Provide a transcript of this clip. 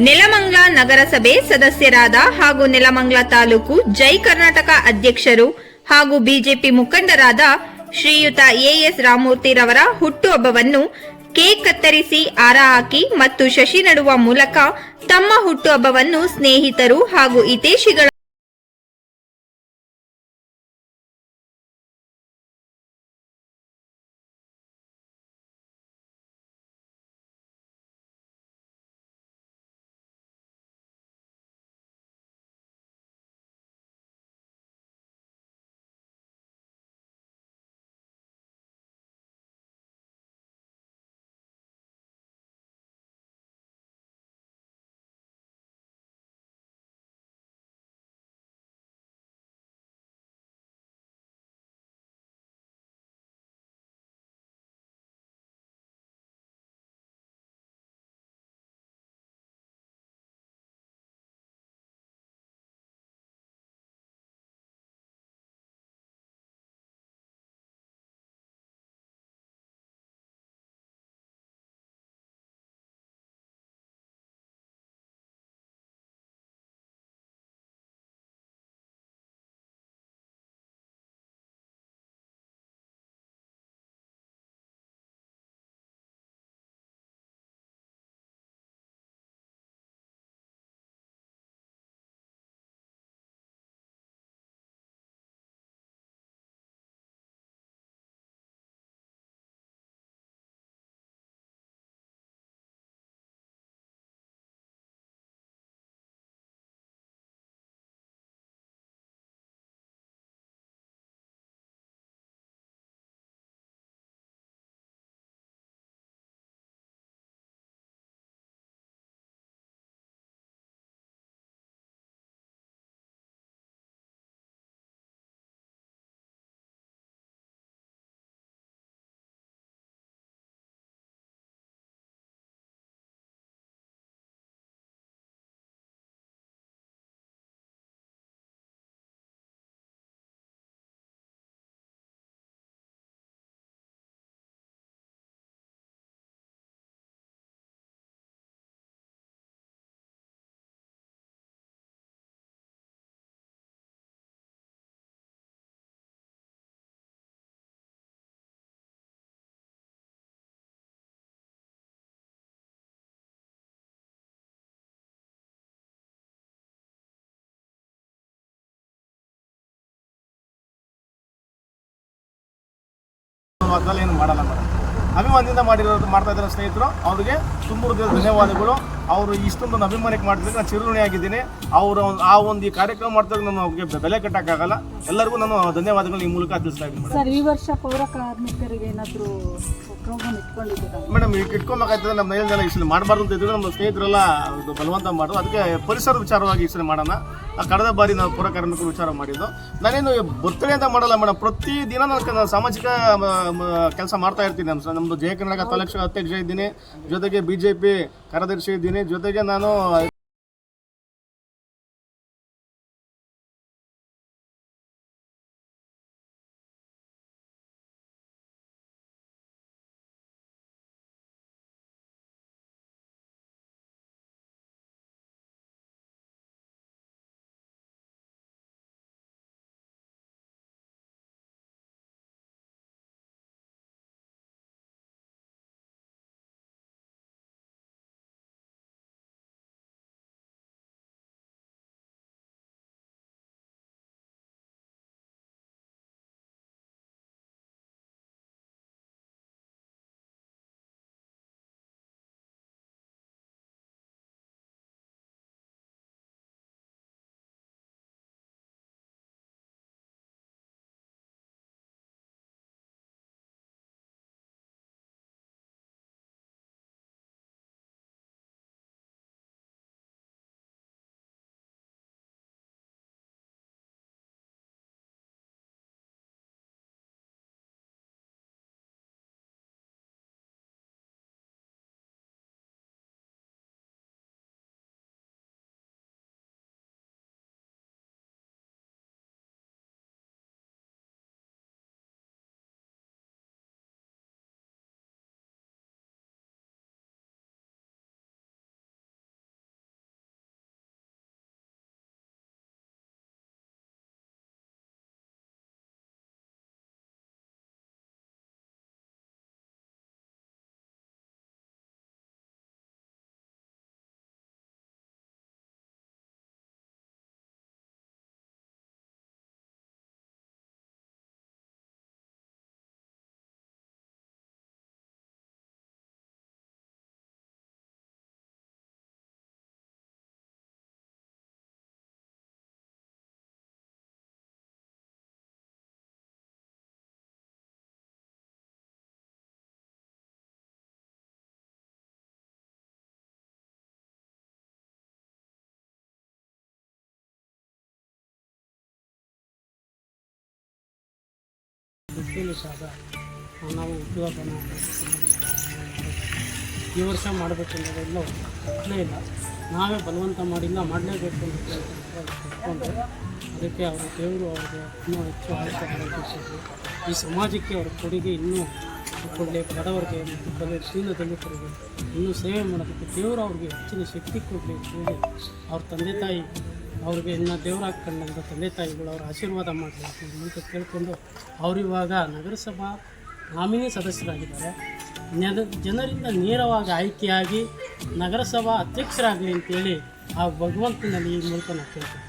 ನೆಲಮಂಗ್ಲ ನಗರಸಭೆ ಸದಸ್ಯರಾದ ಹಾಗೂ ನೆಲಮಂಗ್ಲ ತಾಲೂಕು ಜೈ ಕರ್ನಾಟಕ ಅಧ್ಯಕ್ಷರು ಹಾಗೂ ಬಿಜೆಪಿ ಮುಖಂಡರಾದ ಶ್ರೀಯುತ ಎಎಸ್ ರಾಮೂರ್ತಿರವರ ಹುಟ್ಟುಹಬ್ಬವನ್ನು ಕೇಕ್ ಕತ್ತರಿಸಿ ಆರ ಹಾಕಿ ಮತ್ತು ಶಶಿ ನಡುವ ಮೂಲಕ ತಮ್ಮ ಹುಟ್ಟುಹಬ್ಬವನ್ನು ಸ್ನೇಹಿತರು ಹಾಗೂ ಹಿತೈಷಿಗಳ ವಾರದಲ್ಲಿ ಏನು ಮಾಡಲ್ಲ ಮೇಡಮ್. ಅಭಿಮಾನದಿಂದ ಮಾಡಿರೋದು ಮಾಡ್ತಾ ಇದ್ದಾರೆ ಸ್ನೇಹಿತರು ಅವ್ರಿಗೆ ತುಂಬ ಧನ್ಯವಾದಗಳು. ಅವರು ಇಷ್ಟೊಂದು ಅಭಿಮಾನಕ್ಕೆ ಮಾಡಿದ್ರೆ ನಾನು ಚಿರುಣಿ ಆಗಿದ್ದೀನಿ. ಅವರು ಆ ಒಂದು ಈ ಕಾರ್ಯಕ್ರಮ ಮಾಡ್ತಾಗ ನಾನು ಅವ್ರಿಗೆ ಬೆಲೆ ಕಟ್ಟಕ್ಕಾಗಲ್ಲ. ಎಲ್ಲರಿಗೂ ನಾನು ಧನ್ಯವಾದಗಳು ಈ ಮೂಲಕ ತಿಳಿಸ್ತಾ ಇದ್ದೀನಿ ಸರ್ ಈ ವರ್ಷ ಪೌರ ಕಾರ್ಮಿಕರಿಗೆ ಏನಾದರೂ ಪ್ರೋಗ್ರಾಮ್ ಇಟ್ಕೊಂಡಿದ್ದೀರಾ? ಮೇಡಮ್ ಈಗ ಇಟ್ಕೊಬೇಕಾಯ್ತದೆ ನಮ್ಮ ಈ ಇಷ್ಟು ಮಾಡಬಾರ್ದು ಅಂತ ಇದ್ರು. ನಮ್ಮ ಸ್ನೇಹಿತರೆಲ್ಲ ಇದು ಬಲವಂತ ಮಾಡೋದು ಅದಕ್ಕೆ ಪರಿಸರ ವಿಚಾರವಾಗಿ ಇಷ್ಟು ಮಾಡೋಣ. ಆ ಕಡದ ಬಾರಿ ನಾವು ಪೌರ ಕಾರ್ಮಿಕರು ವಿಚಾರ ಮಾಡಿದ್ದು. ನಾನೇನು ಬರ್ತಡೆ ಅಂತ ಮಾಡಲ್ಲ ಮೇಡಮ್. ಪ್ರತಿ ದಿನ ನಾನು ಸಾಮಾಜಿಕ ಕೆಲಸ ಮಾಡ್ತಾ ಇರ್ತೀನಿ. ನಮ್ಮ ನಮ್ಮದು ಜಯ ಕರ್ನಾಟಕ ತಾಲೂಕು ಅಧ್ಯಕ್ಷ ಇದ್ದೀನಿ. ಜೊತೆಗೆ ಬಿ ಜೆ ಪಿ ಕಾರ್ಯದರ್ಶಿ ಇದ್ದೀನಿ. ಜೊತೆಗೆ ನಾನು ರೀತಿಯಲ್ಲಿ ಸಹ ನಾವು ಉದ್ಯೋಗನ ಈ ವರ್ಷ ಮಾಡಬೇಕು ಅನ್ನೋದೆಲ್ಲ ಪ್ರಶ್ನೆ ಇಲ್ಲ. ನಾವೇ ಬಲವಂತ ಮಾಡಿಲ್ಲ ಮಾಡಲೇಬೇಕು ಅಂತ ಹೇಳ್ತಾರೆ ಅದಕ್ಕೆ ಅವರು ದೇವರು ಅವರಿಗೆ ಇನ್ನೂ ಹೆಚ್ಚು ಆಯ್ಕೆ ಈ ಸಮಾಜಕ್ಕೆ ಅವರ ಕೊಡುಗೆ ಇನ್ನೂ ಕೊಡಲಿ, ಬಡವರಿಗೆ ಮತ್ತು ಬಲ ದೀನ ದಲಿತರಿಗೆ ಇನ್ನೂ ಸೇವೆ ಮಾಡೋದಕ್ಕೆ ದೇವರು ಅವ್ರಿಗೆ ಹೆಚ್ಚಿನ ಶಕ್ತಿ ಕೊಡಲಿ ಅಂತ ಹೇಳಿ ಅವ್ರ ತಂದೆ ತಾಯಿ ಅವ್ರಿಗೆ ಇನ್ನು ದೇವರಾಗಿ ಕಂಡಂಥ ತಂದೆ ತಾಯಿಗಳು ಅವ್ರ ಆಶೀರ್ವಾದ ಮಾಡಬೇಕು ಅಂತ ಕೇಳಿಕೊಂಡು ಅವರಿವಾಗ ನಗರಸಭಾ ನಾಮಿನಿ ಸದಸ್ಯರಾಗಿದ್ದಾರೆ. ನೆದ, ಜನರಿಂದ ನೇರವಾಗಿ ಆಯ್ಕೆಯಾಗಿ ನಗರಸಭಾ ಅಧ್ಯಕ್ಷರಾಗಲಿ ಅಂತೇಳಿ ಆ ಭಗವಂತನಲ್ಲಿ ಈ ಮೂಲಕ ನಾವು ಕೇಳ್ತೀವಿ